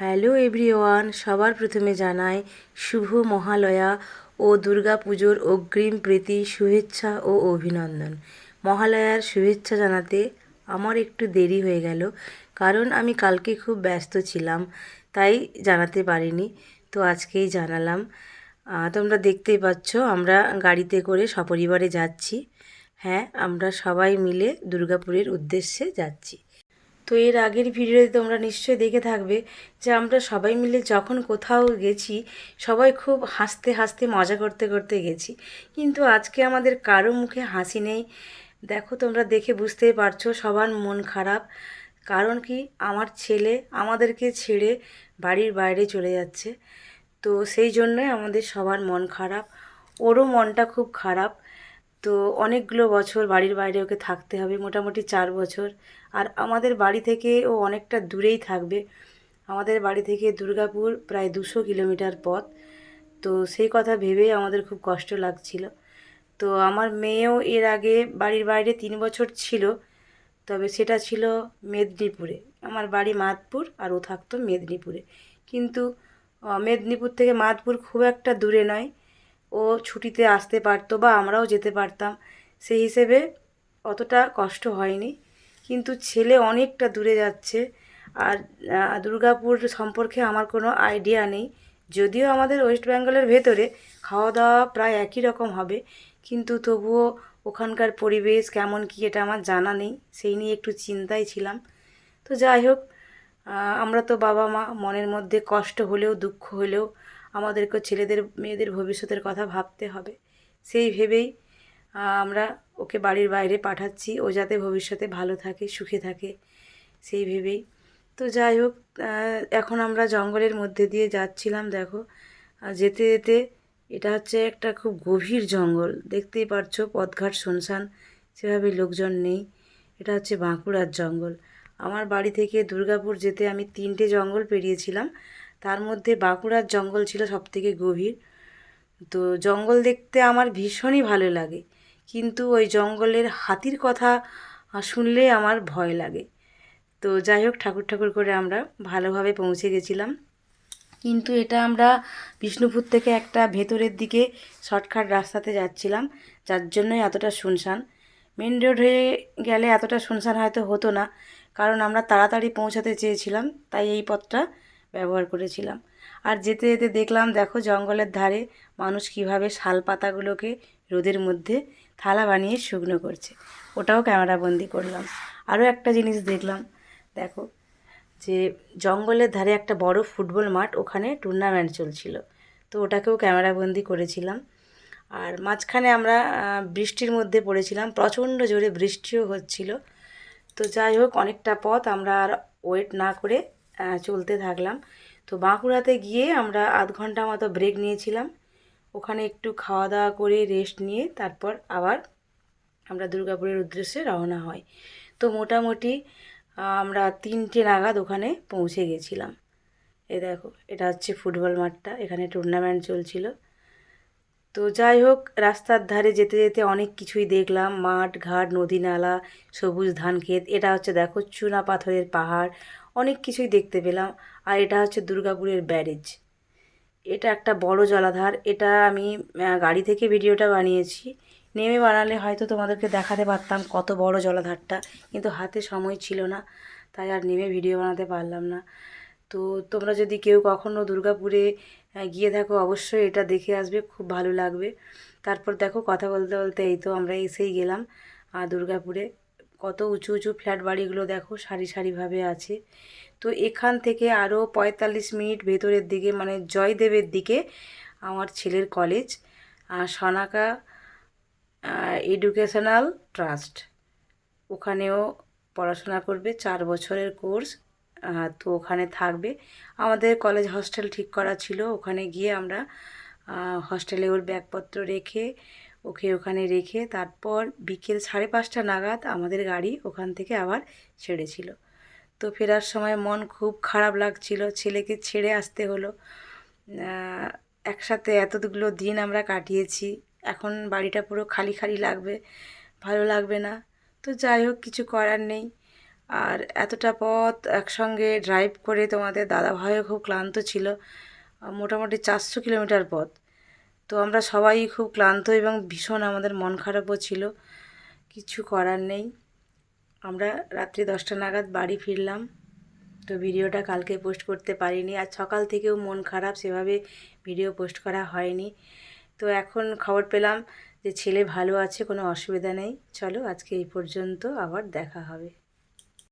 Hello everyone, সবার প্রথমে জানাই শুভ মহালয়া ও দুর্গা পুজোর অগ্রিম প্রীতি, শুভেচ্ছা ও অভিনন্দন। মহালয়ার শুভেচ্ছা জানাতে আমার একটু দেরি হয়ে গেল, কারণ আমি কালকে খুব ব্যস্ত ছিলাম, তাই জানাতে পারিনি। তো আজকেই জানালাম। তোমরা দেখতেই পাচ্ছ, আমরা গাড়িতে করে সপরিবারে যাচ্ছি। হ্যাঁ আমরা সবাই মিলে দুর্গাপুরের উদ্দেশ্যে যাচ্ছি। তো এর আগের ভিডিওতে তোমরা নিশ্চয়ই দেখে থাকবে যে আমরা সবাই মিলে যখন কোথাও গেছি, সবাই খুব হাসতে হাসতে, মজা করতে করতে গেছি। কিন্তু আজকে আমাদের কারও মুখে হাসি নেই। দেখো, তোমরা দেখে বুঝতেই পারছ, সবার মন খারাপ। কারণ কি? আমার ছেলে আমাদেরকে ছেড়ে বাড়ির বাইরে চলে যাচ্ছে। তো সেই জন্যই আমাদের সবার মন খারাপ। ওরও মনটা খুব খারাপ। তো অনেকগুলো বছর বাড়ির বাইরে ওকে থাকতে হবে, মোটামুটি চার বছর। আর আমাদের বাড়ি থেকে ও অনেকটা দূরেই থাকবে। আমাদের বাড়ি থেকে দুর্গাপুর প্রায় দুশো কিলোমিটার পথ। তো সেই কথা ভেবেই আমাদের খুব কষ্ট লাগছিল। তো আমার মেয়েও এর আগে বাড়ির বাইরে তিন বছর ছিল, তবে সেটা ছিল মেদিনীপুরে। আমার বাড়ি মাদপুর আর ও থাকতো মেদিনীপুরে। কিন্তু মেদিনীপুর থেকে মাদপুর খুব একটা দূরে নয়। ও ছুটিতে আসতে পারতো বা আমরাও যেতে পারতাম, সেই হিসেবে অতটা কষ্ট হয়নি। কিন্তু ছেলে অনেকটা দূরে যাচ্ছে আর দুর্গাপুর সম্পর্কে আমার কোনো আইডিয়া নেই। যদিও আমাদের ওয়েস্ট বেঙ্গলের ভেতরে খাওয়া দাওয়া প্রায় একই রকম হবে, কিন্তু তবুও ওখানকার পরিবেশ কেমন কী এটা আমার জানা নেই, সেই নিয়ে একটু চিন্তায় ছিলাম। তো যাই হোক আমরা তো বাবা মা মনের মধ্যে কষ্ট হলেও, দুঃখ হলেও আমাদেরকে ছেলেদের, মেয়েদের ভবিষ্যতের কথা ভাবতে হবে। সেই ভেবেই আমরা ওকে বাড়ির বাইরে পাঠাচ্ছি। ও যাতে ভবিষ্যতে ভালো থাকে, সুখে থাকে, সেই ভেবেই। তো যাই হোক এখন আমরা জঙ্গলের মধ্যে দিয়ে যাচ্ছিলাম, দেখো। যেতে যেতে এটা হচ্ছে একটা খুব গভীর জঙ্গল। দেখতেই পারছ, পথঘাট, শুনশান, সেভাবে লোকজন নেই। এটা হচ্ছে বাঁকুড়ার জঙ্গল। আমার বাড়ি থেকে দুর্গাপুর যেতে আমি তিনটে জঙ্গল পেরিয়েছিলাম। তার মধ্যে বাঁকুড়ার জঙ্গল ছিল সবথেকে গভীর। তো জঙ্গল দেখতে আমার ভীষণই ভালো লাগে। কিন্তু ওই জঙ্গলের হাতির কথা শুনলে আমার ভয় লাগে। তো যাই হোক, ঠাকুর ঠাকুর করে আমরা ভালোভাবে পৌঁছে গেছিলাম। কিন্তু এটা আমরা বিষ্ণুপুর থেকে একটা ভেতরের দিকে শর্টকাট রাস্তাতে যাচ্ছিলাম, যার জন্যই এতটা শুনশান। মেন রোড হয়ে গেলে এতটা শুনশান হয়তো হতো না, কারণ আমরা তাড়াতাড়ি পৌঁছাতে চেয়েছিলাম, তাই এই পথটা ব্যবহার করেছিলাম। আর যেতে যেতে দেখলাম, দেখো জঙ্গলের ধারে মানুষ কীভাবে শাল পাতাগুলোকে রোদের মধ্যে থালা বানিয়ে শুকনো করছে। ওটাও ক্যামেরাবন্দি করলাম। আরও একটা জিনিস দেখলাম, দেখো যে জঙ্গলের ধারে একটা বড় ফুটবল মাঠ, ওখানে টুর্নামেন্ট চলছিল। তো ওটাকেও ক্যামেরাবন্দি করেছিলাম। আর মাঝখানে আমরা বৃষ্টির মধ্যে পড়েছিলাম। প্রচণ্ড জোরে বৃষ্টিও হচ্ছিল। তো যাই হোক, অনেকটা পথ আমরা আর ওয়েট না করে চলতে থাকলাম। তো বাঁকুড়াতে গিয়ে আমরা আধ ঘণ্টা মতো ব্রেক নিয়েছিলাম। ওখানে একটু খাওয়া দাওয়া করে রেস্ট নিয়ে তারপর আবার আমরা দুর্গাপুরের উদ্দেশ্যে রওনা হয়। তো মোটামুটি আমরা তিনটে নাগাদ ওখানে পৌঁছে গেছিলাম। এ দেখো, এটা হচ্ছে ফুটবল মাঠটা, এখানে টুর্নামেন্ট চলছিল। তো যাই হোক, রাস্তার ধারে যেতে যেতে অনেক কিছুই দেখলাম। মাঠ, ঘাট নদী নালা সবুজ ধান ক্ষেত এটা হচ্ছে দেখো চুনা পাথরের পাহাড় অনেক কিছুই দেখতে পেলাম। আর এটা হচ্ছে দুর্গাপুরের ব্যারেজ। এটা একটা বড় জলাধার। এটা আমি গাড়ি থেকে ভিডিওটা বানিয়েছি। নেমে বানালে হয়তো তোমাদেরকে দেখাতে পারতাম কত বড় জলাধারটা, কিন্তু হাতে সময় ছিল না, তাই আর নেমে ভিডিও বানাতে পারলাম না। তো তোমরা যদি কেউ কখনও দুর্গাপুরে গিয়ে থাকো, অবশ্যই এটা দেখে আসবে, খুব ভালো লাগবে। তারপর দেখো, কথা বলতে বলতে এই তো আমরা এসেই গেলাম দুর্গাপুরে। কত উঁচু উঁচু ফ্ল্যাট বাড়িগুলো দেখো সারি সারিভাবে আছে। তো এখান থেকে আরও পঁয়তাল্লিশ মিনিট ভেতরের দিকে মানে জয়দেবের দিকে আমার ছেলের কলেজ আহ, সনাকা এডুকেশনাল ট্রাস্ট। ওখানেও পড়াশোনা করবে চার বছরের কোর্স তো ওখানে থাকবে। আমাদের কলেজ হস্টেল ঠিক করা ছিল ওখানে গিয়ে আমরা হস্টেলে ওর ব্যাগপত্র রেখে ওকে ওখানে রেখে তারপর বিকেল সাড়ে পাঁচটা নাগাদ আমাদের গাড়ি ওখান থেকে আবার ছেড়েছিল। তো ফেরার সময় মন খুব খারাপ লাগছিল, ছেলেকে ছেড়ে আসতে হলো। একসাথে এতগুলো দিন আমরা কাটিয়েছি, এখন বাড়িটা পুরো খালি খালি লাগবে, ভালো লাগবে না। তো যাই হোক, কিছু করার নেই। আর এতটা পথ একসঙ্গে ড্রাইভ করে তোমাদের দাদাভাইও খুব ক্লান্ত ছিল। মোটামুটি চারশো কিলোমিটার পথ। তো আমরা সবাই খুব ক্লান্ত এবং ভীষণ আমাদের মন খারাপও ছিল। কিছু করার নেই। আমরা রাত্রি দশটা নাগাদ বাড়ি ফিরলাম। তো ভিডিওটা কালকে পোস্ট করতে পারিনি। আর সকাল থেকেও মন খারাপ, সেভাবে ভিডিও পোস্ট করা হয়নি। তো এখন খবর পেলাম যে ছেলে ভালো আছে, কোনো অসুবিধা নেই। চলো আজকে এই পর্যন্ত আবার দেখা হবে।